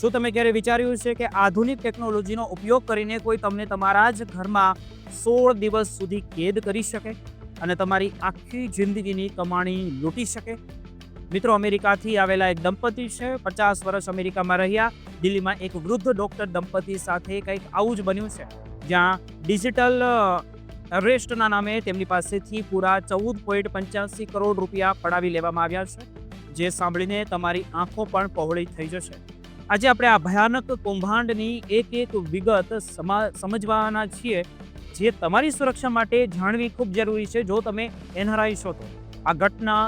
શું તમે ક્યારે વિચાર્યું છે કે આધુનિક ટેકનોલોજીનો ઉપયોગ કરીને કોઈ તમને તમારા જ ઘરમાં સોળ દિવસ સુધી કેદ કરી શકે અને તમારી આખી જિંદગીની કમાણી લૂંટી શકે? મિત્રો, અમેરિકાથી આવેલા એક દંપતી છે, પચાસ વર્ષ અમેરિકામાં રહ્યા. દિલ્હીમાં એક વૃદ્ધ ડૉક્ટર દંપતી સાથે કંઈક આવું જ બન્યું છે. જ્યાં ડિજિટલ અરેસ્ટના નામે તેમની પાસેથી પૂરા ચૌદ પોઈન્ટ પંચ્યાસી કરોડ રૂપિયા પડાવી લેવામાં આવ્યા છે, જે સાંભળીને તમારી આંખો પણ પહોળી થઈ જશે. આજે આપણે આ ભયાનક કૌભાંડની એક એક વિગત સમા, સમજવાના છીએ, જે તમારી સુરક્ષા માટે જાણવી ખૂબ જરૂરી છે. જો તમે એનઆરઆઈ છો તો. આ ઘટના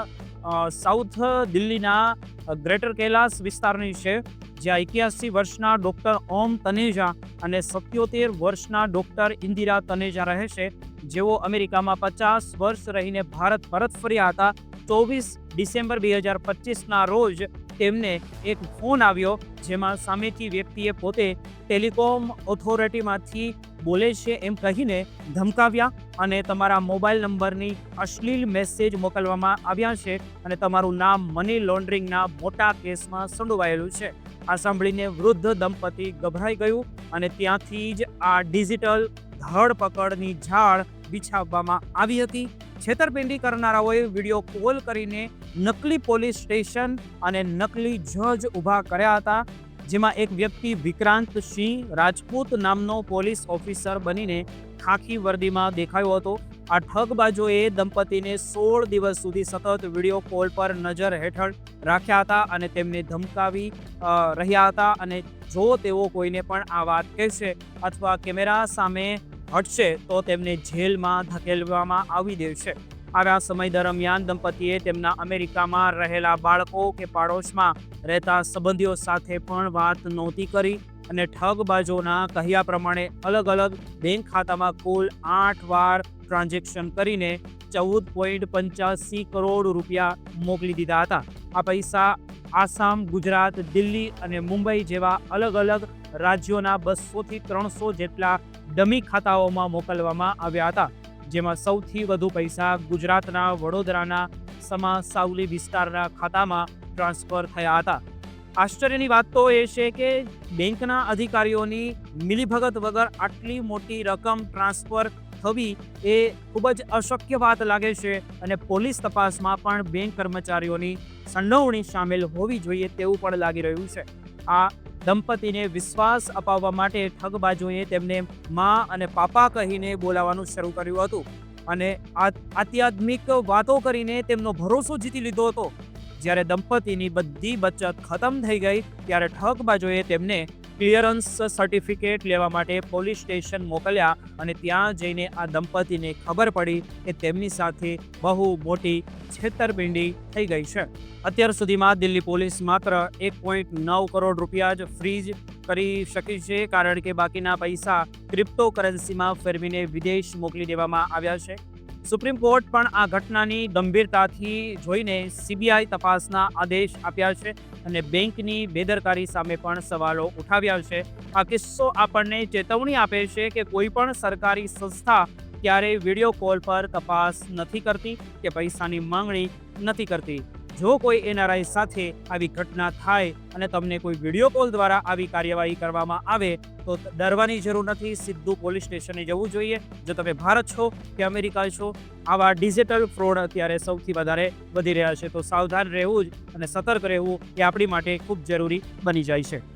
સાઉથ દિલ્હીના ગ્રેટર કૈલાસ વિસ્તારની છે, જ્યાં એક્યાસી વર્ષના ડૉક્ટર ઓમ તનેજા અને સત્યોતેર વર્ષના ડૉક્ટર ઇન્દિરા તનેજા રહે છે. જેઓ અમેરિકામાં પચાસ વર્ષ રહીને ભારત પરત ફર્યા હતા ચોવીસ ડિસેમ્બર બે હજાર પચીસના રોજ તેમને એક ફોન આવ્યો જેમાં સામેથી વ્યક્તિએ પોતે ટેલિકોમ ઓથોરિટીમાંથી બોલે છે એમ કહીને ધમકાવ્યા અને તમારા મોબાઈલ નંબરની અશ્લીલ મેસેજ મોકલવામાં આવ્યા છે અને તમારું નામ મની લોન્ડરિંગના મોટા કેસમાં સંડોવાયેલું છે. આ સાંભળીને વૃદ્ધ દંપતી ગભરાઈ ગયું અને ત્યાંથી જ આ ડિજિટલ ધરપકડની ઝાડ બિછાવવામાં આવી હતી. છેતરપિંડી કરનારાઓએ વીડિયો કોલ કરીને નકલી પોલીસ સ્ટેશન અને નકલી જજ ઊભા કર્યા હતા, જેમાં એક વ્યક્તિ વિક્રાંત સિંહ રાજપૂત નામનો પોલીસ ઓફિસર બનીને ખાખી વર્દીમાં દેખાયો હતો. આ ઠગબાજોએ દંપતીને સોળ દિવસ સુધી સતત વીડિયો કોલ પર નજર હેઠળ રાખ્યા હતા અને તેમને ધમકાવી રહ્યા હતા અને જો તેઓ કોઈને પણ આ વાત કહેશે અથવા કેમેરા સામે હટશે તો તેમને જેલમાં ધકેલવામાં આવી દેશે. આવા સમય દરમિયાન દંપતીએ તેમના અમેરિકામાં રહેલા બાળકો કે પાડોશમાં રહેતા સંબંધીઓ સાથે પણ વાત નહોતી કરી અને ઠગબાજોના કહ્યા પ્રમાણે અલગ અલગ બેંક ખાતામાં કુલ આઠ વાર ટ્રાન્ઝેક્શન કરીને ચૌદ પોઈન્ટ પંચ્યાસી કરોડ રૂપિયા મોકલી દીધા હતા. આ પૈસા આસામ, ગુજરાત, દિલ્હી અને મુંબઈ જેવા અલગ અલગ રાજ્યોના બસોથી ત્રણસો જેટલા ડમી ખાતાઓમાં મોકલવામાં આવ્યા હતા, જેમાં સૌથી વધુ પૈસા ગુજરાતના વડોદરાના સમા સાવલી વિસ્તારના ખાતામાં ટ્રાન્સફર થયા હતા. આશ્ચર્યની વાત તો એ છે કે બેંકના અધિકારીઓની મિલીભગત વગર આટલી મોટી રકમ ટ્રાન્સફર થવી એ ખૂબ જ અશક્ય વાત લાગે છે અને પોલીસ તપાસમાં પણ બેંક કર્મચારીઓની સંડોવણી સામેલ હોવી જોઈએ તેવું પણ લાગી રહ્યું છે. આ દંપતીને વિશ્વાસ અપાવવા માટે ઠગબાજોએ તેમને મા અને પાપા કહીને બોલાવવાનું શરૂ કર્યું હતું અને આધ્યાત્મિક વાતો કરીને તેમનો ભરોસો જીતી લીધો હતો. જ્યારે દંપતીની બધી બચત ખતમ થઈ ગઈ, ત્યારે ઠગબાજોએ તેમને ક્લિયરન્સ સર્ટિફિકેટ લેવા માટે પોલીસ સ્ટેશન મોકલ્યા અને ત્યાં જઈને આ દંપતીને ખબર પડી કે તેમની સાથે બહુ મોટી છેતરપિંડી થઈ ગઈ છે. અત્યાર સુધીમાં દિલ્હી પોલીસ માત્ર એક પોઈન્ટ નવ કરોડ રૂપિયા જ ફ્રીજ કરી શકી છે, કારણ કે બાકીના પૈસા ક્રિપ્ટો કરન્સીમાં ફેરવીને વિદેશ મોકલી દેવામાં આવ્યા છે. સુપ્રીમ કોર્ટ પણ આ ઘટનાની ગંભીરતાથી જોઈને સીબીઆઈ તપાસના આદેશ આપ્યા છે અને બેંકની બેદરકારી સામે પણ સવાલો ઉઠાવ્યા છે. આ કિસ્સો આપણને ચેતવણી આપે છે કે કોઈ પણ સરકારી સંસ્થા ક્યારેય વીડિયો કોલ પર તપાસ નથી કરતી કે પૈસાની માંગણી નથી કરતી. જો કોઈ એનઆરઆઈ સાથે આવી ઘટના થાય અને તમને કોઈ વીડિયો કોલ દ્વારા આવી કાર્યવાહી કરવામાં આવે, તો ડરવાની જરૂર નથી. સીધું પોલીસ સ્ટેશને જવું જોઈએ. જો તમે ભારત છો કે અમેરિકા છો, આવા ડિજિટલ ફ્રોડ અત્યારે સૌથી વધારે વધી રહ્યા છે. તો સાવધાન રહેવું જ અને સતર્ક રહેવું એ આપણી માટે ખૂબ જરૂરી બની જાય છે.